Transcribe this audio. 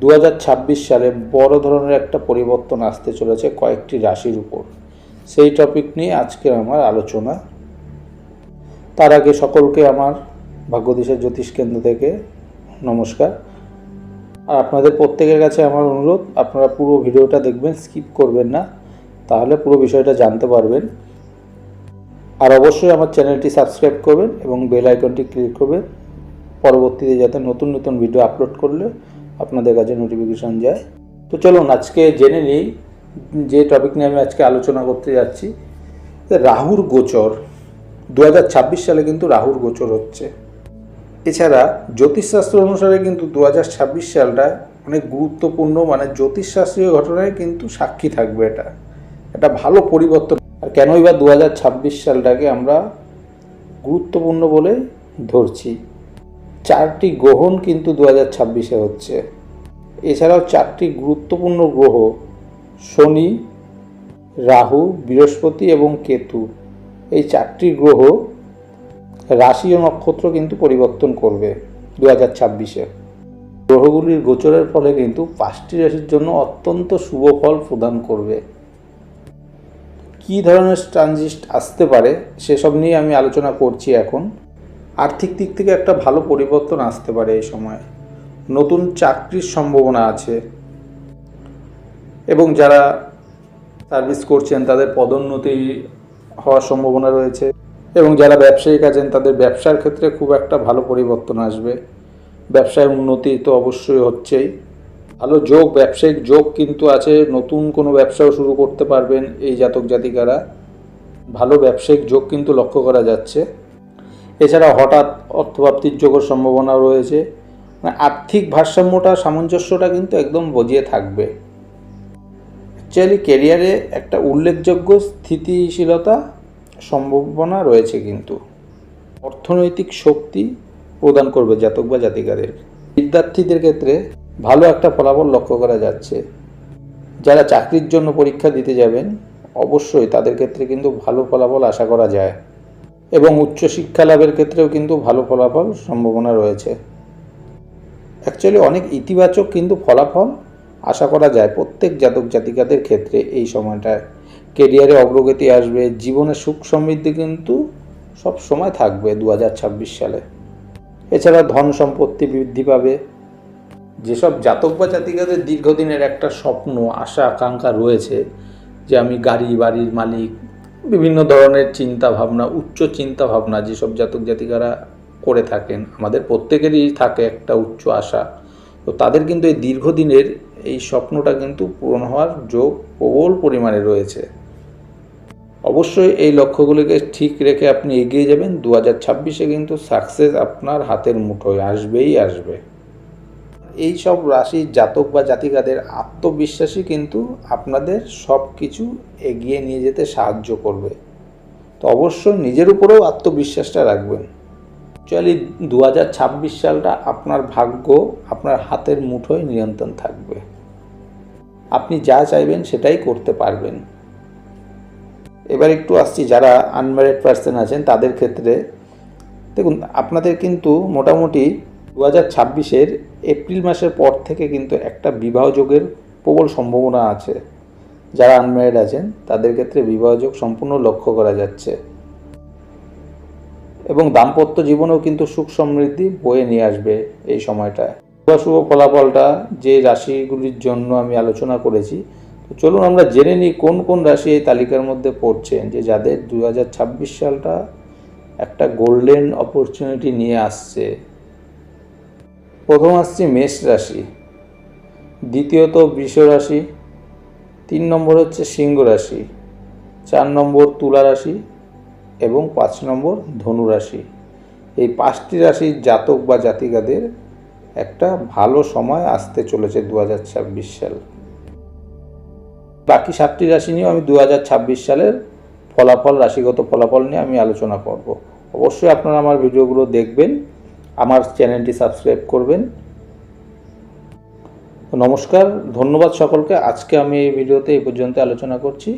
দু হাজার ছাব্বিশ সালে বড় ধরনের একটা পরিবর্তন আসতে চলেছে কয়েকটি রাশির উপর। সেই টপিক নিয়ে আজকের আমার আলোচনা। তার আগে সকলকে আমার ভাগ্যদেশের জ্যোতিষ কেন্দ্র থেকে নমস্কার। আর আপনাদের প্রত্যেকের কাছে আমার অনুরোধ, আপনারা পুরো ভিডিওটা দেখবেন স্কিপ করবেন না, তাহলে পুরো বিষয়টা জানতে পারবেন। আর অবশ্যই আমার চ্যানেলটি সাবস্ক্রাইব করবেন এবং বেল আইকনটি ক্লিক করবেন। পরবর্তীতে যাতে নতুন নতুন ভিডিও আপলোড করলে আপনাদের কাছে নোটিফিকেশান যায়। তো চলুন, আজকে জেনে নিই, যে টপিক নিয়ে আমি আজকে আলোচনা করতে যাচ্ছি। রাহুর গোচর দু হাজার ছাব্বিশ সালে কিন্তু রাহুর গোচর হচ্ছে। এছাড়া জ্যোতিষশাস্ত্র অনুসারে কিন্তু দু হাজার ছাব্বিশ সালটা অনেক গুরুত্বপূর্ণ মানে জ্যোতিষশাস্ত্রীয় ঘটনায় কিন্তু সাক্ষী থাকবে এটা। এটা ভালো পরিবর্তন। আর কেনই বা দু হাজার ছাব্বিশ সালটাকে আমরা গুরুত্বপূর্ণ বলে ধরছি? চারটি গ্রহণ কিন্তু দু হাজার ছাব্বিশে হচ্ছে। এছাড়াও চারটি গুরুত্বপূর্ণ গ্রহ শনি, রাহু, বৃহস্পতি এবং কেতু। এই চারটি গ্রহ রাশি ও নক্ষত্র কিন্তু পরিবর্তন করবে দু হাজার ছাব্বিশে। গ্রহগুলির গোচরের ফলে কিন্তু পাঁচটি রাশির জন্য অত্যন্ত শুভ ফল প্রদান করবে। কী ধরনের ট্রানজিস্ট আসতে পারে সেসব নিয়ে আমি আলোচনা করছি এখন। আর্থিক দিক থেকে একটা ভালো পরিবর্তন আসতে পারে এই সময়। নতুন চাকরির সম্ভাবনা আছে। এবং যারা সার্ভিস করছেন, তাদের পদোন্নতি হওয়ার সম্ভাবনা রয়েছে। এবং যারা ব্যবসায়িক আছেন, তাদের ব্যবসার ক্ষেত্রে খুব একটা ভালো পরিবর্তন আসবে। ব্যবসায় উন্নতি তো অবশ্যই হচ্ছেই। ভালো যোগ, ব্যবসায়িক যোগ কিন্তু আছে। নতুন কোনো ব্যবসাও শুরু করতে পারবেন এই জাতক জাতিকারা। ভালো ব্যবসায়িক যোগ কিন্তু লক্ষ্য করা যাচ্ছে। এছাড়া হঠাৎ অর্থপ্রাপ্তির যোগের সম্ভাবনা রয়েছে। মানে আর্থিক ভারসাম্যটা, সামঞ্জস্যটা কিন্তু একদম বজিয়ে থাকবে। অ্যাকচুয়ালি কেরিয়ারে একটা উল্লেখযোগ্য স্থিতিশীলতা সম্ভাবনা রয়েছে কিন্তু। অর্থনৈতিক শক্তি প্রদান করবে জাতক বা জাতিকাদের। বিদ্যার্থীদের ক্ষেত্রে ভালো একটা ফলাফল লক্ষ্য করা যাচ্ছে। যারা চাকরির জন্য পরীক্ষা দিতে যাবেন, অবশ্যই তাদের ক্ষেত্রে কিন্তু ভালো ফলাফল আশা করা যায়। এবং উচ্চশিক্ষা লাভের ক্ষেত্রেও কিন্তু ভালো ফলাফল সম্ভাবনা রয়েছে। অ্যাকচুয়ালি অনেক ইতিবাচক কিন্তু ফলাফল আশা করা যায় প্রত্যেক জাতক জাতিকাদের ক্ষেত্রে এই সময়টায়। কেরিয়ারে অগ্রগতি আসবে, জীবনে সুখ সমৃদ্ধি কিন্তু সব সময় থাকবে দু হাজার ছাব্বিশ সালে। এছাড়া ধন সম্পত্তি বৃদ্ধি পাবে। যেসব জাতক বা জাতিকাদের দীর্ঘদিনের একটা স্বপ্ন, আশা, আকাঙ্ক্ষা রয়েছে যে আমি গাড়ি, বাড়ির মালিক বিভিন্ন ধরনের চিন্তা ভাবনা উচ্চ চিন্তা ভাবনা যেসব জাতক জাতিকারা করে থাকেন, আমাদের প্রত্যেকেরই থাকে একটা উচ্চ আশা। তো তাদের কিন্তু এই দীর্ঘদিনের এই স্বপ্নটা কিন্তু পূরণ হওয়ার যোগ প্রবল পরিমাণে রয়েছে। অবশ্যই এই লক্ষ্যগুলিকে ঠিক রেখে আপনি এগিয়ে যাবেন। দু হাজার ছাব্বিশে কিন্তু সাকসেস আপনার হাতের মুঠোয় আসবেই আসবে। এই সব রাশির জাতক বা জাতিকাদের আত্মবিশ্বাসী কিন্তু আপনাদের সব কিছু এগিয়ে নিয়ে যেতে সাহায্য করবে। তো অবশ্যই নিজের উপরেও আত্মবিশ্বাসটা রাখবেন। অ্যাকচুয়ালি দু সালটা আপনার ভাগ্য আপনার হাতের মুঠোয় নিয়ন্ত্রণ থাকবে। আপনি যা চাইবেন সেটাই করতে পারবেন। এবার একটু আসছি, যারা আনম্যারিড পার্সন আছেন তাদের ক্ষেত্রে। দেখুন, আপনাদের কিন্তু মোটামুটি দু হাজার ছাব্বিশের এপ্রিল মাসের পর থেকে কিন্তু একটা বিবাহ যোগের প্রবল সম্ভাবনা আছে। যারা আনম্যারিড আছেন, তাদের ক্ষেত্রে বিবাহযোগ সম্পূর্ণ লক্ষ্য করা যাচ্ছে। এবং দাম্পত্য জীবনেও কিন্তু সুখ সমৃদ্ধি বয়ে নিয়ে আসবে এই সময়টায়। শুভ ফলাফলটা যে রাশিগুলির জন্য আমি আলোচনা করেছি, তো চলুন আমরা জেনে নিই কোন কোন রাশি এই তালিকার মধ্যে পড়ছেন যে যাদের দু হাজার ছাব্বিশ সালটা একটা গোল্ডেন অপরচুনিটি নিয়ে আসছে। প্রথম আসছি মেষ রাশি, দ্বিতীয়ত বৃষ রাশি, তিন নম্বর হচ্ছে সিংহ রাশি, চার নম্বর তুলা রাশি এবং পাঁচ নম্বর ধনু রাশি। এই পাঁচটি রাশির জাতক বা জাতিকাদের একটা ভালো সময় আসতে চলেছে দু হাজার ছাব্বিশ সাল। বাকি সাতটি রাশি নিয়েও আমি দু হাজার ছাব্বিশ সালের ফলাফল, রাশিগত ফলাফল নিয়ে আমি আলোচনা করব। অবশ্যই আপনারা আমার ভিডিওগুলো দেখবেন। আমার চ্যানেলটি সাবস্ক্রাইব করবেন। নমস্কার, ধন্যবাদ সকলকে। আজকে আমি এই ভিডিওতে এই পর্যন্ত আলোচনা করছি।